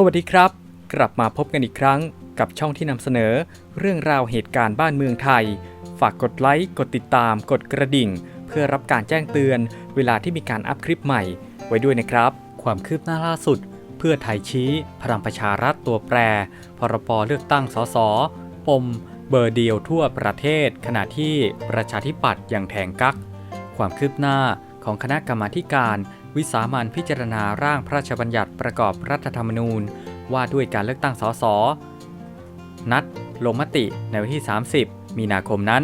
สวัสดีครับ กลับมาพบกันอีกครั้งกับช่องที่นำเสนอ เรื่องราวเหตุการณ์บ้านเมืองไทย ฝากกดไลค์กดติดตาม กดกระดิ่ง เพื่อรับการแจ้งเตือน เวลาที่มีการอัพคลิปใหม่ ไว้ด้วยนะครับ ความคืบหน้าล่าสุด เพื่อไทยชี้พลังประชารัฐตัวแปร พรบเลือกตั้งสสปมเบอร์เดียวทั่วประเทศ ขณะที่ประชาธิปัตย์ยังแทงกัก ความคืบหน้า ของคณะกรรมาการ วิสามันพิจารณาร่างพระราชบัญญัติประกอบรัฐธรรมนูญ ว่าด้วยการเลือกตั้งสส นัดลงมติในวันที่ 30 มีนาคมนั้น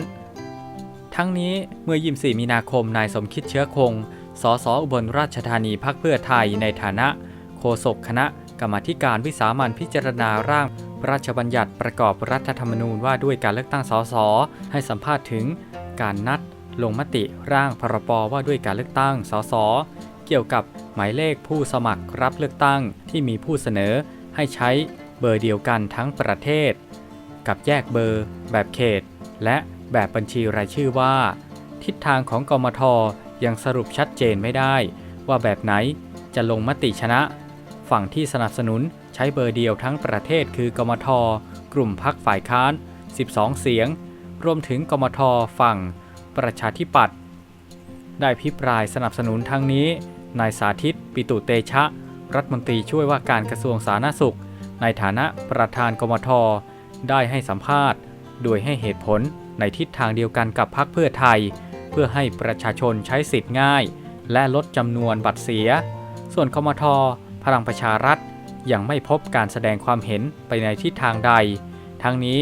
ทั้งนี้เมื่อ 24 มีนาคมนายสมคิดเชื้อคง สสอุบลราชธานีพักเพื่อไทยในฐานะ โฆษกคณะกรรมาการวิสามันพิจารณาร่างพระราชบัญญัติประกอบรัฐธรรมนูญว่าด้วยการเลือกตั้งสสให้สัมภาษณ์ถึงการนัด ลงมติร่างพรบว่าด้วยการเลือกตั้ง สส เกี่ยวกับหมายเลขผู้สมัครรับเลือกตั้งที่มีผู้เสนอให้ใช้เบอร์เดียวกันทั้งประเทศ กับแยกเบอร์ แบบเขต และแบบบัญชีรายชื่อว่า ทิศทางของกมทยังสรุปชัดเจนไม่ได้ ว่าแบบไหนจะลงมติชนะ ฝั่งที่สนับสนุนใช้เบอร์เดียวทั้งประเทศคือกมท กลุ่มพักฝ่ายค้าน 12 เสียง รวมถึงกมท ฝั่ง ประชาธิปัตย์ได้พิปรายสนับสนุนทั้งนี้นายสาธิตปิตุเตชะ รัฐมนตรีช่วยว่าการกระทรวงสาธารณสุข ในฐานะประธานกมทได้ให้สัมภาษณ์ โดยให้เหตุผลในทิศทางเดียวกันกับพรรคเพื่อไทย เพื่อให้ประชาชนใช้สิทธิ์ง่าย และลดจำนวนบัตรเสีย ส่วนกมทพลังประชารัฐยังไม่พบการแสดงความเห็นไปในทิศทางใด ทั้งนี้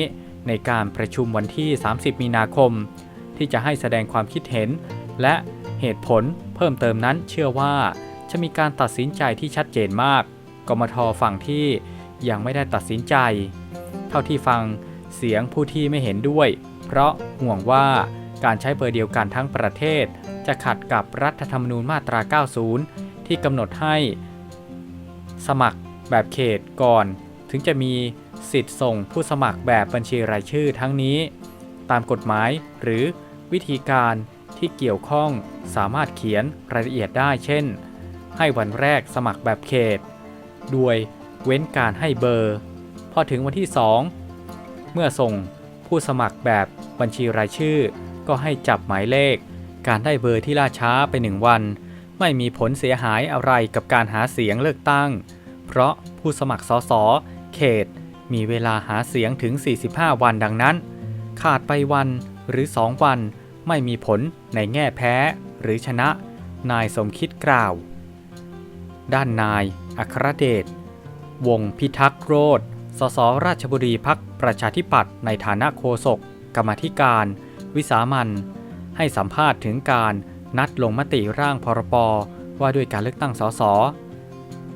ในการประชุมวันที่ 30 มีนาคม ที่จะให้แสดงความคิดเห็น และเหตุผลเพิ่มเติมนั้นเชื่อว่าจะมีการตัดสินใจที่ชัดเจนมาก กมทฝั่งที่ยังไม่ได้ตัดสินใจ เท่าที่ฟังเสียงผู้ที่ไม่เห็นด้วย เพราะห่วงว่าการใช้เบอร์เดียวกันทั้งประเทศ จะขัดกับรัฐธรรมนูญมาตรา 90 ที่กำหนดให้สมัครแบบเขตก่อน ถึงจะมีสิทธิ์ส่งผู้สมัครแบบบัญชีรายชื่อทั้งนี้ ตามกฎหมายหรือ วิธีการที่เกี่ยวข้องสามารถเขียนรายละเอียดได้เช่น ให้วันแรกสมัครแบบเขตโดยเว้นการให้เบอร์ พอถึงวันที่ 2 เมื่อส่งผู้สมัครแบบบัญชีรายชื่อ ก็ให้จับหมายเลข การได้เบอร์ที่ล่าช้าไปหนึ่งวัน ไม่มีผลเสียหายอะไรกับการหาเสียงเลือกตั้ง เพราะผู้สมัครสสเขต มีเวลาหาเสียงถึง 45 วันดังนั้น ขาดไปวันหรือ 2 วัน ไม่มีผลในแง่แพ้หรือชนะ นายสมคิดกล่าว ด้านนายอัครเดช วงพิทักษ์โรธสสราชบุรีพักประชาธิปัตย์ในฐานะโฆษกกรรมธิการ วิสามันให้สัมภาษณ์ถึงการนัดลงมติร่างพรปว่าด้วยการเลือกตั้งสส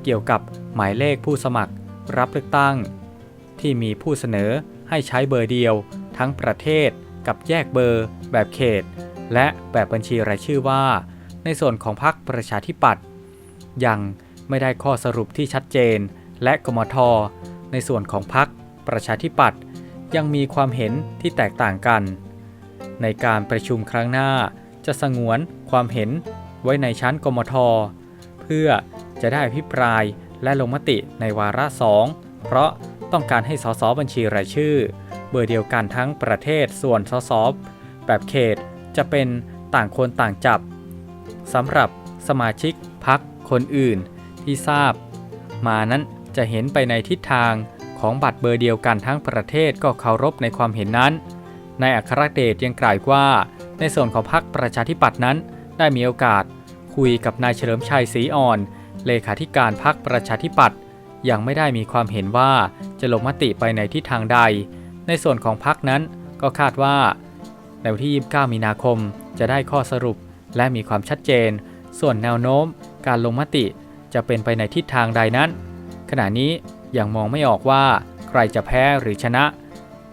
เกี่ยวกับหมายเลขผู้สมัครรับเลือกตั้ง ที่มีผู้เสนอให้ใช้เบอร์เดียวทั้งประเทศ กับแยกเบอร์ แบบเขต และแบบบัญชีรายชื่อว่า ในส่วนของพรรคประชาธิปัตย์ยังไม่ได้ข้อสรุปที่ชัดเจน และกมท ในส่วนของพรรคประชาธิปัตย์ยังมีความเห็นที่แตกต่างกัน ในการประชุมครั้งหน้าจะสงวนความเห็นไว้ในชั้นกมท เพื่อจะได้อภิปรายและลงมติในวาระสองเพราะต้องการให้สสบัญชีรายชื่อ เบอร์เดียวกันทั้งประเทศส่วนสสแบบเขตจะเป็นต่างคนต่างจับสำหรับสมาชิกพักคนอื่นที่ทราบ มานั้นจะเห็นไปในทิศทางของบัตรเบอร์เดียวกันทั้งประเทศก็เคารพในความเห็นนั้น นายอัครเดชยังกล่าวว่า ในส่วนของพรรคประชาธิปัตย์นั้น ได้มีโอกาสคุยกับนายเฉลิมชัยศรีอ่อน เลขาธิการพรรคประชาธิปัตย์ยังไม่ได้มีความเห็นว่าจะลงมติไปในทิศทางใด ในส่วนของพรรคนั้นก็คาดว่า ในวันที่ 29 มีนาคมจะได้ข้อสรุปและมีความชัดเจน ส่วนแนวโน้ม การลงมติจะเป็นไปในทิศทางใดนั้น ขณะนี้ยังมองไม่ออกว่าใครจะแพ้หรือชนะ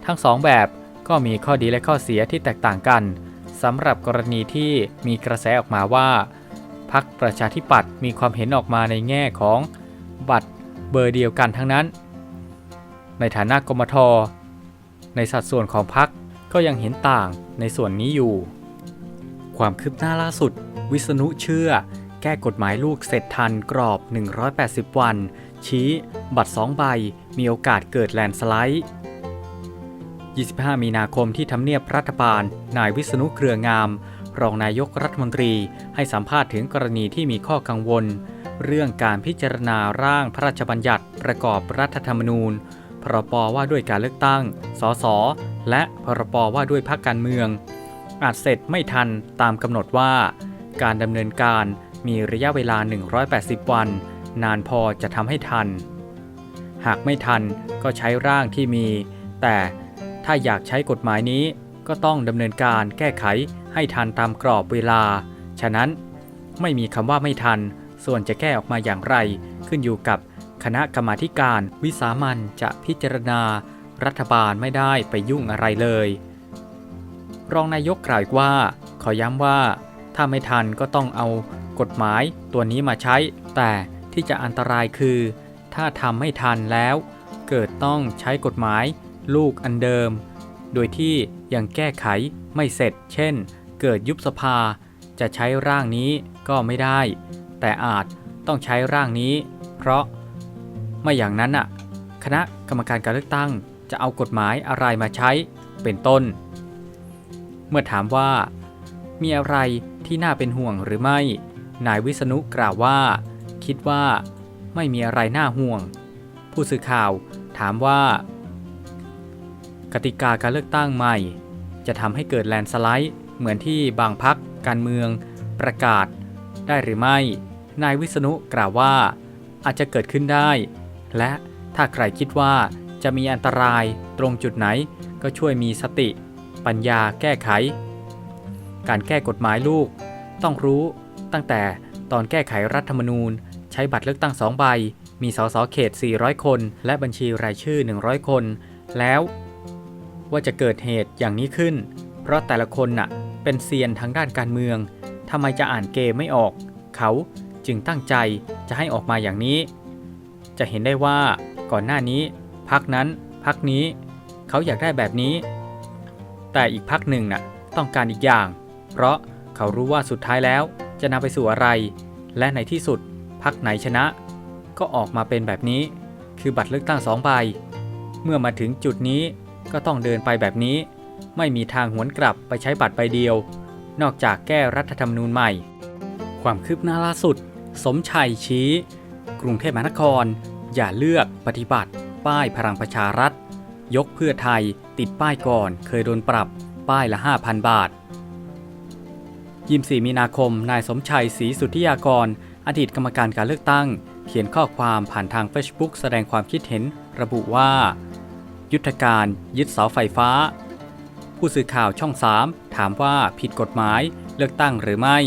ทั้งสองแบบก็มีข้อดีและข้อเสียที่แตกต่างกันสำหรับกรณีที่มีกระแสออกมาว่าพรรคประชาธิปัตย์มีความเห็นออกมาในแง่ของบัตรเบอร์เดียวกันทั้งนั้น ในฐานะกมท ในสัดส่วนของพรรคก็ยังเห็นต่างในส่วนนี้อยู่ ความคืบหน้าล่าสุด วิษณุเชื่อ แก้กฎหมายลูกเสร็จทันกรอบ 180 วัน ชี้ บัตร 2 ใบ มีโอกาสเกิดแลนสไลด์ 25 มีนาคมที่ทำเนียบรัฐบาล นายวิษณุเครืองาม รองนายกรัฐมนตรีให้สัมภาษณ์ถึงกรณีที่มีข้อกังวล เรื่องการพิจารณาร่างพระราชบัญญัติประกอบรัฐธรรมนูญ พรบว่าด้วยการเลือกตั้ง สส และพรบว่าด้วยพรรคการเมือง อาจเสร็จไม่ทันตามกำหนดว่า การดำเนินการมีระยะเวลา 180 วัน นานพอจะทำให้ทัน หากไม่ทันก็ใช้ร่างที่มี แต่ถ้าอยากใช้กฎหมายนี้ก็ต้องดำเนินการแก้ไขให้ทันตามกรอบเวลา ฉะนั้นไม่มีคำว่าไม่ทัน ส่วนจะแก้ออกมาอย่างไร ขึ้นอยู่กับ คณะกรรมาการวิสามันจะพิจารณา รัฐบาลไม่ได้ไปยุ่งอะไรเลย รองนายกกล่าวว่า ขอย้ำว่า ถ้าไม่ทันก็ต้องเอากฎหมายตัวนี้มาใช้ แต่ที่จะอันตรายคือ ถ้าทำไม่ทันแล้ว เกิดต้องใช้กฎหมายลูกอันเดิม โดยที่ยังแก้ไขไม่เสร็จ เช่น เกิดยุบสภา จะใช้ร่างนี้ก็ไม่ได้ แต่อาจต้องใช้ร่างนี้ เพราะ ไม่อย่างนั้นอะ คณะกรรมการการเลือกตั้งจะเอากฎหมายอะไรมาใช้เป็นต้น เมื่อถามว่า มีอะไรที่น่าเป็นห่วงหรือไม่ นายวิษณุกล่าวว่า คิดว่าไม่มีอะไรน่าห่วง ผู้สื่อข่าวถามว่า กติกาการเลือกตั้งใหม่ จะทำให้เกิดแลนสไลด์ เหมือนที่บางพักการเมืองประกาศ ได้หรือไม่ นายวิษณุกล่าวว่า อาจจะเกิดขึ้นได้ และถ้าใครคิดว่าจะมีอันตรายตรงจุดไหนก็ช่วยมีสติ ปัญญาแก้ไข การแก้กฎหมายลูก ต้องรู้ตั้งแต่ตอนแก้ไขรัฐธรรมนูญ ใช้บัตรเลือกตั้งสองใบ มีสสเขต 400 คน และบัญชีรายชื่อ 100 คน แล้วว่าจะเกิดเหตุอย่างนี้ขึ้น เพราะแต่ละคนน่ะเป็นเซียนทางด้านการเมืองทำไมจะอ่านเกมไม่ออก เขาจึงตั้งใจจะให้ออกมาอย่างนี้ จะเห็นได้ว่าก่อนหน้านี้ พักนั้นพักนี้ เขาอยากได้แบบนี้ แต่อีกพักหนึ่งน่ะต้องการอีกอย่าง เพราะเขารู้ว่าสุดท้ายแล้วจะนำไปสู่อะไร และในที่สุดพักไหนชนะ ก็ออกมาเป็นแบบนี้ คือบัตรเลือกตั้งสองใบ เมื่อมาถึงจุดนี้ก็ต้องเดินไปแบบนี้ ไม่มีทางหวนกลับไปใช้บัตรใบเดียว นอกจากแก้รัฐธรรมนูญใหม่ ความคืบหน้าล่าสุด สมชัยชี้ กรุงเทพมหานคร อย่าเลือกปฏิบัติ ป้ายพลังประชารัฐ ยกเพื่อไทยติดป้ายก่อน เคยโดนปรับป้ายละ 5,000 บาทยิมสีมีนาคม นายสมชัยศรีสุทธิยากร อดีตกรรมการการเลือกตั้ง เขียนข้อความผ่านทาง Facebook แสดงความคิดเห็น ระบุว่า ยุทธการยึดเสาไฟฟ้า ผู้สื่อข่าวช่อง 3 ถามว่าผิดกฎหมายเลือกตั้งหรือไม่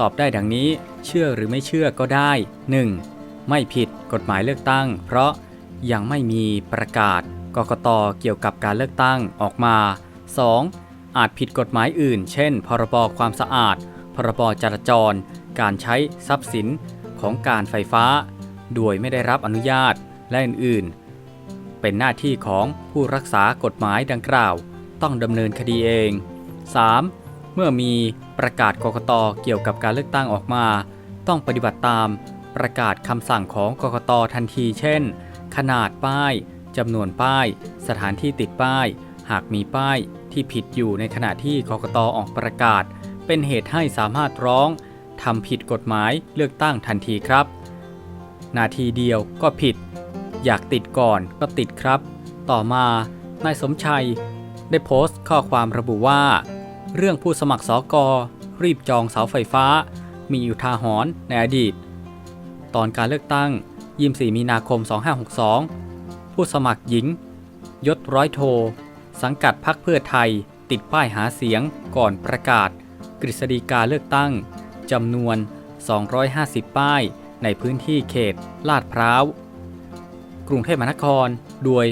ตอบได้ดังนี้ เชื่อหรือไม่เชื่อก็ได้ 1. ไม่ผิดกฎหมายเลือกตั้ง เพราะยังไม่มีประกาศกกตเกี่ยวกับการเลือกตั้งออกมา 2. อาจผิดกฎหมายอื่น เช่น พรบความสะอาด พรบจราจร การใช้ทรัพย์สินของการไฟฟ้า โดยไม่ได้รับอนุญาตและอื่นๆ เป็นหน้าที่ของผู้รักษากฎหมายดังกล่าว ต้องดำเนินคดีเอง 3. เมื่อมีประกาศกกตเกี่ยวกับการเลือกตั้งออกมา ต้องปฏิบัติตาม ประกาศคำสั่งของกกตทันที เช่น ขนาดป้ายจำนวนป้าย สถานที่ติดป้าย หากมีป้ายที่ผิดอยู่ในขณะที่กกตออกประกาศ เป็นเหตุให้สามารถร้องทำผิดกฎหมายเลือกตั้งทันทีครับ นาทีเดียวก็ผิด อยากติดก่อนก็ติดครับ ต่อมานายสมชัย ได้โพสต์ข้อความระบุว่า เรื่องผู้สมัครสอกอรีบจองเสาไฟฟ้า มีอุทาหรณ์ในอดีต ตอนการเลือกตั้ง 24 มีนาคม 2562 ผู้สมัครหญิง ยศร้อยโท สังกัดพรรคเพื่อไทย ติดป้ายหาเสียงก่อนประกาศ กฤษฎีกาเลือกตั้งจำนวน 250 ป้าย ในพื้นที่เขต ลาดพร้าว กรุงเทพมหานคร โดย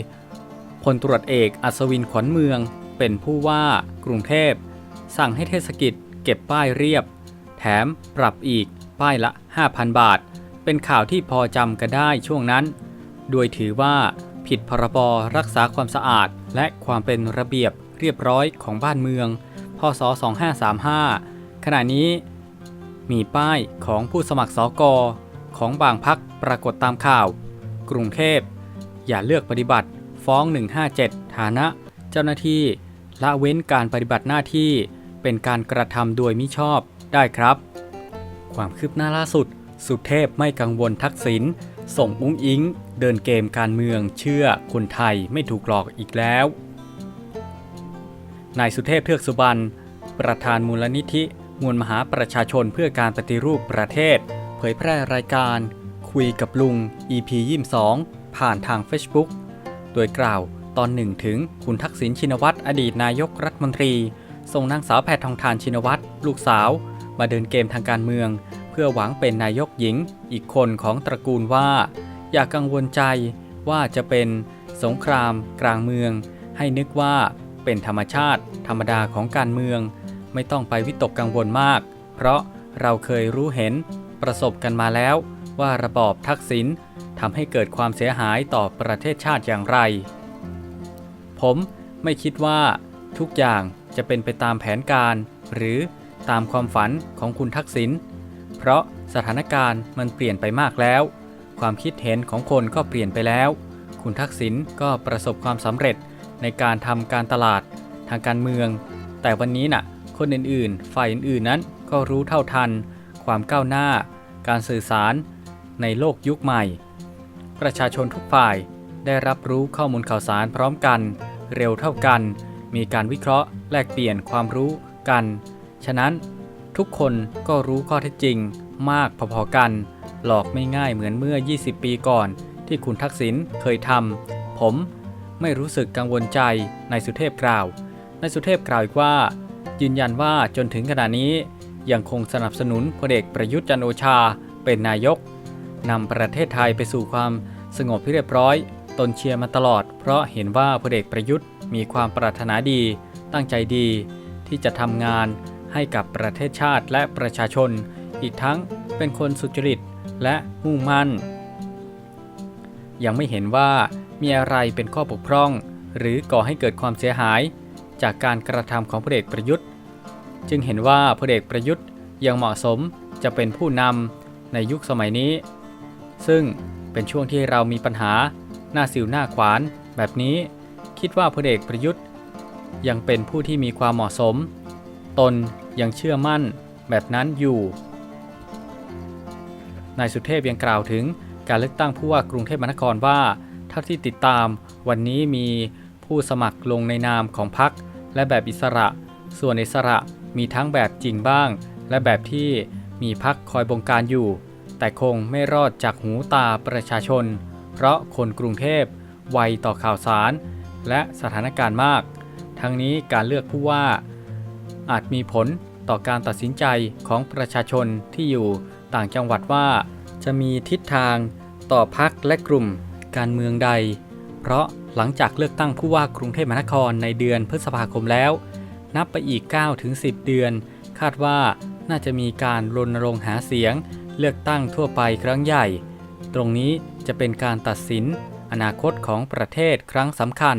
พลตรวจเอกอัศวินขวัญเมือง เป็นผู้ว่ากรุงเทพ สั่งให้เทศกิจเก็บป้ายเรียบ แถมปรับอีกป้ายละ 5,000 บาท เป็นข่าวที่พอจำกันได้ช่วงนั้น โดยถือว่าผิดพรบรักษาความสะอาด และความเป็นระเบียบเรียบร้อยของบ้านเมือง พศ 2535 ขณะนี้มีป้ายของผู้สมัครสอกอของบางพักปรากฏตามข่าว กรุงเทพ อย่าเลือกปฏิบัติฟ้อง 157 ฐานะ เจ้าหน้าที่ละเว้นการปฏิบัติหน้าที่เป็นการกระทำโดยมิชอบได้ครับ ความคืบหน้าล่าสุด สุเทพไม่กังวลทักษิณส่งอุ้งอิง เดินเกมการเมืองเชื่อคนไทยไม่ถูกหลอกอีกแล้ว นายสุเทพเทือกสุบรรณประธานมูลนิธิ มวลมหาประชาชนเพื่อการปฏิรูปประเทศ เผยแพร่รายการ คุยกับลุง EP 22 ผ่านทาง Facebook โดยกล่าวตอนหนึ่งถึงคุณทักษิณชินวัตรอดีตนายกรัฐมนตรีส่งนางสาวแพททองทานชินวัตรลูกสาว มาเดินเกมทางการเมือง พื่อหวังเป็นนายกหญิงอีกคนของตระกูลว่า อย่ากกังวลใจว่าจะเป็นสงครามกลางเมือง ให้นึกว่าเป็นธรรมชาติ ธรรมดาของการเมือง ไม่ต้องไปวิตกกังวลมาก เพราะเราเคยรู้เห็นประสบกันมาแล้วว่าระบอบทักษิณทำให้เกิดความเสียหายต่อประเทศชาติอย่างไร ผมไม่คิดว่าทุกอย่างจะเป็นไปตามแผนการ หรือตามความฝันของคุณทักษิณ เพราะสถานการณ์มันเปลี่ยนไปมากแล้ว ความคิดเห็นของคนก็เปลี่ยนไปแล้ว คุณทักษิณก็ประสบความสำเร็จในการทำการตลาดทางการเมือง แต่วันนี้น่ะ คนอื่นๆ ฝ่ายอื่นๆนั้นก็รู้เท่าทัน ความก้าวหน้า การสื่อสาร ในโลกยุคใหม่ ประชาชนทุกฝ่ายได้รับรู้ข้อมูลข่าวสารพร้อมกัน เร็วเท่ากัน มีการวิเคราะห์แลกเปลี่ยนความรู้กัน ฉะนั้น ทุกคนก็รู้ข้อเท็จจริง มากพอๆกัน หลอกไม่ง่ายเหมือนเมื่อ 20 ปีก่อน ที่คุณทักษิณเคยทำผมไม่รู้สึกกังวลใจนายสุเทพกล่าวนายสุเทพกล่าวอีกว่า ยืนยันว่าจนถึงขณะนี้ ยังคงสนับสนุนพลเอกประยุทธ์จันโอชาเป็นนายกนำประเทศไทยไปสู่ความสงบเรียบร้อย ตนเชียร์มาตลอด เพราะเห็นว่าพลเอกประยุทธ์มีความปรารถนาดี ตั้งใจดี ที่จะทำงาน ให้กับประเทศชาติและประชาชน อีกทั้งเป็นคนสุจริตและมุ่งมั่น ยังไม่เห็นว่ามีอะไรเป็นข้อบกพร่อง หรือก่อให้เกิดความเสียหาย จากการกระทำของพลเอกประยุทธ์ จึงเห็นว่าพลเอกประยุทธ์ยังเหมาะสมจะเป็นผู้นำในยุคสมัยนี้ ซึ่งเป็นช่วงที่เรามีปัญหาหน้าสิวหน้าขวาน แบบนี้คิดว่าพลเอกประยุทธ์ ยังเป็นผู้ที่มีความเหมาะสม ตน ยังเชื่อมั่นแบบนั้นอยู่นายสุเทพยังกล่าวถึงการเลือกตั้งผู้ว่ากรุงเทพมหานครว่าเท่าที่ติดตามวันนี้มีผู้สมัครลงในนามของพรรคและแบบอิสระ ส่วนอิสระมีทั้งแบบจริงบ้าง และแบบที่มีพรรคคอยบงการอยู่ แต่คงไม่รอดจากหูตาประชาชน เพราะคนกรุงเทพไวต่อข่าวสาร และสถานการณ์มาก ทั้งนี้การเลือกผู้ว่า อาจมีผลต่อการตัดสินใจของประชาชนที่อยู่ต่างจังหวัดว่า จะมีทิศทางต่อพักและกลุ่มการเมืองใด เพราะหลังจากเลือกตั้งผู้ว่ากรุงเทพมหานครในเดือนพฤษภาคมแล้ว นับไปอีก 9-10 เดือน คาดว่าน่าจะมีการรณรงค์หาเสียง เลือกตั้งทั่วไปครั้งใหญ่ ตรงนี้จะเป็นการตัดสิน อนาคตของประเทศครั้งสำคัญ